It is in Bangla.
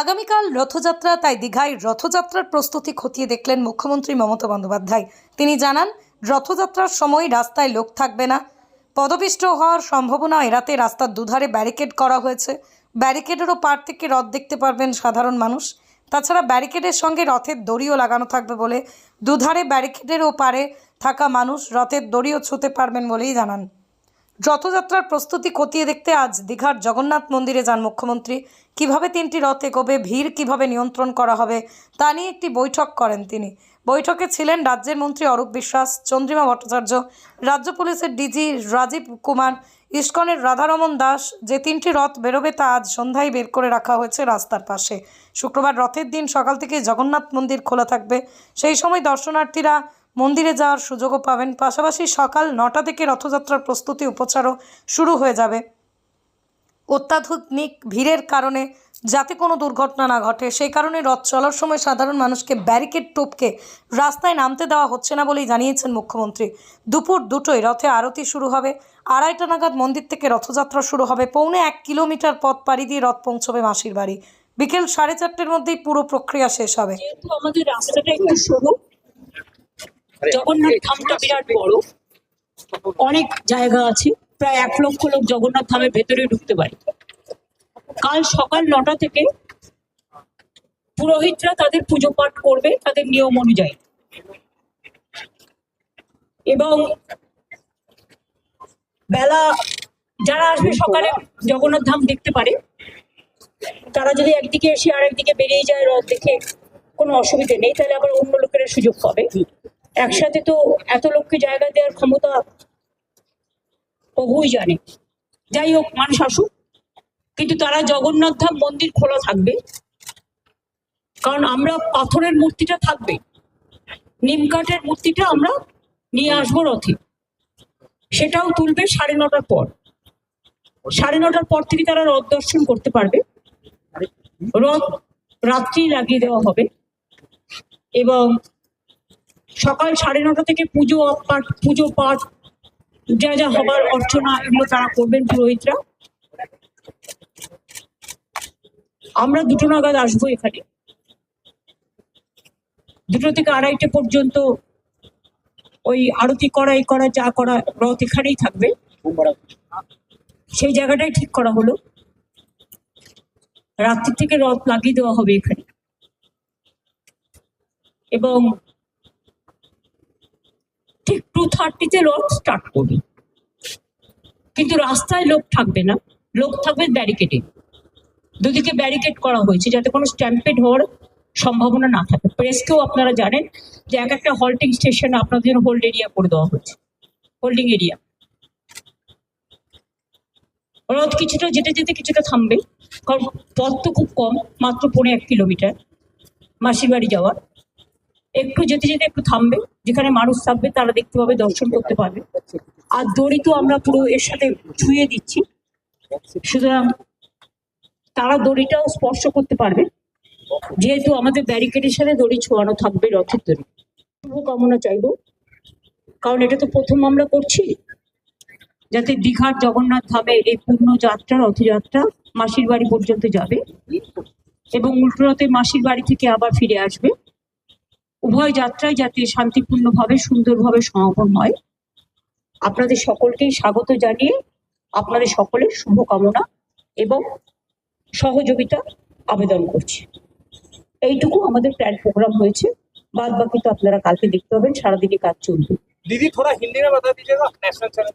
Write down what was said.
আগামীকাল রথযাত্রা, তাই দীঘায় রথযাত্রার প্রস্তুতি খতিয়ে দেখলেন মুখ্যমন্ত্রী মমতা বন্দ্যোপাধ্যায়। তিনি জানান, রথযাত্রার সময় রাস্তায় লোক থাকবে না। পদপিষ্ট হওয়ার সম্ভাবনা এড়াতে রাস্তার দুধারে ব্যারিকেড করা হয়েছে। ব্যারিকেডেরও পার থেকে রথ দেখতে পারবেন সাধারণ মানুষ। তাছাড়া ব্যারিকেডের সঙ্গে রথের দড়িও লাগানো থাকবে বলে দুধারে ব্যারিকেডেরও পারে থাকা মানুষ রথের দড়িও ছুঁতে পারবেন বলেই জানান। রথযাত্রার প্রস্তুতি খতিয়ে দেখতে আজ দীঘার জগন্নাথ মন্দিরে যান মুখ্যমন্ত্রী। কীভাবে তিনটি রথে এগোবে, ভিড় কীভাবে নিয়ন্ত্রণ করা হবে, তা নিয়ে একটি বৈঠক করেন তিনি। বৈঠকে ছিলেন রাজ্যের মন্ত্রী অরূপ বিশ্বাস, চন্দ্রিমা ভট্টাচার্য, রাজ্য পুলিশের ডিজি রাজীব কুমার, ইস্কনের রাধারমন দাস। যে তিনটি রথ বেরোবে তা আজ সন্ধ্যায় বের করে রাখা হয়েছে রাস্তার পাশে। শুক্রবার রথের দিন সকাল থেকে জগন্নাথ মন্দির খোলা থাকবে। সেই সময় দর্শনার্থীরা মন্দিরে যাওয়ার সুযোগও পাবেন। পাশাপাশি সকাল নটা থেকে রথযাত্রার প্রস্তুতি উপচারও শুরু হয়ে যাবে। অত্যাধুনিক ভিড়ের কারণে যাতে কোনো দুর্ঘটনা না ঘটে, সেই কারণে রথ চলার সময় সাধারণ মানুষকে ব্যারিকেড টোপকে রাস্তায় নামতে দেওয়া হচ্ছে না বলেই জানিয়েছেন মুখ্যমন্ত্রী। দুপুর দুটোয় রথে আরতি শুরু হবে। আড়াইটা নাগাদ মন্দির থেকে রথযাত্রা শুরু হবে। পৌনে এক কিলোমিটার পথ পাড়ি দিয়ে রথ পৌঁছবে মাসির বাড়ি। বিকেল সাড়ে চারটের মধ্যেই পুরো প্রক্রিয়া শেষ হবে। আমাদের রাস্তাটা একটু সরু জগন্নাথ ধামটা বিরাট বড়। অনেক জায়গা আছে প্রায় এক লক্ষ লোক জগন্নাথ ধামের ভেতরে ঢুকতে পারে। কাল সকাল নটা থেকে পুরোহিতরা তাদের পুজো পাঠ করবে তাদের নিয়ম অনুযায়ী। এবং বেলা যারা আসবে সকালে জগন্নাথ ধাম দেখতে পারে তারা যদি একদিকে এসে আর একদিকে বেরিয়ে যায় রথ দেখে কোনো অসুবিধে নেই তাহলে আবার অন্য লোকেরা সুযোগ পাবে। একসাথে তো এত লোককে জায়গা দেওয়ার ক্ষমতা প্রভুই জানে। যাই হোক, মানুষ আসুক, কিন্তু তারা জগন্নাথ ধাম মন্দির খোলা থাকবে। কারণ আমরা পাথরের মূর্তিটা থাকবে। নিম কাঠের মূর্তিটা আমরা নিয়ে আসব রথে। সেটাও তুলবে সাড়ে নটার পর। সাড়ে নটার পর থেকে তারা রথ দর্শন করতে পারবে। রথ রাত্রি লাগিয়ে দেওয়া হবে। এবং সকাল সাড়ে নটা থেকে পুজো পাঠ পুজো পাঠ, যা যা হবার অর্চনা, এগুলো তারা করবেন পুরোহিতরা। আমরা দুটো নাগাদ আসব এখানে। দুটো থেকে আড়াইটে পর্যন্ত ওই আরতি করা করা, যা করা রথ এখানেই থাকবে। সেই জায়গাটাই ঠিক করা হলো। রাত্রি থেকে রথ লাগিয়ে দেওয়া হবে এখানে। এবং থার্টিতে রথ স্টার্ট করবে কিন্তু রাস্তায় লোক থাকবে না। লোক থাকবে ব্যারিকেডে দুদিকে ব্যারিকেড করা হয়েছে যাতে কোনো স্ট্যাম্পেড হওয়ার সম্ভাবনা না থাকে। প্রেসকেও আপনারা জানেন যে এক একটা হল্টিং স্টেশন আপনাদের জন্য হোল্ড এরিয়া করে দেওয়া হয়েছে। হোল্ডিং এরিয়া রথ কিছুটা যেতে যেতে কিছুটা থামবে। কারণ পথ তো খুব কম, মাত্র পনেরো এক কিলোমিটার। মাসির বাড়ি যাওয়ার। একটু যেতে যেতে একটু থামবে, যেখানে মানুষ থাকবে তারা দেখতে পাবে, দর্শন করতে পারবে। আর দড়ি তো আমরা পুরো এর সাথে ছুঁয়ে দিচ্ছি। সুতরাং তারা দড়িটাও স্পর্শ করতে পারবে। যেহেতু আমাদের ব্যারিকেডের সাথে দড়ি ছোঁয়ানো থাকবে, রথের দড়ি। শুভকামনা চাইব। কারণ এটা তো প্রথম আমরা করছি। যাতে দীঘার জগন্নাথ ধামের এই পূর্ণ যাত্রা রথযাত্রা মাসির বাড়ি পর্যন্ত যাবে এবং উল্টো রথে মাসির বাড়ি থেকে আবার ফিরে আসবে। উভয় যাত্রায় যাতে শান্তিপূর্ণভাবে সুন্দরভাবে সমাপন হয় আপনাদের সকলকেই স্বাগত জানিয়ে আপনাদের সকলের শুভকামনা এবং সহযোগিতা আবেদন করছি এইটুকু আমাদের প্ল্যান প্রোগ্রাম হয়েছে বাদ বাকি তো আপনারা কালকে দেখতে পাবেন সারাদিনই কাজ চলবে दीदी थोड़ा हिंदी में बता दीजिएगा नेशनल चैनल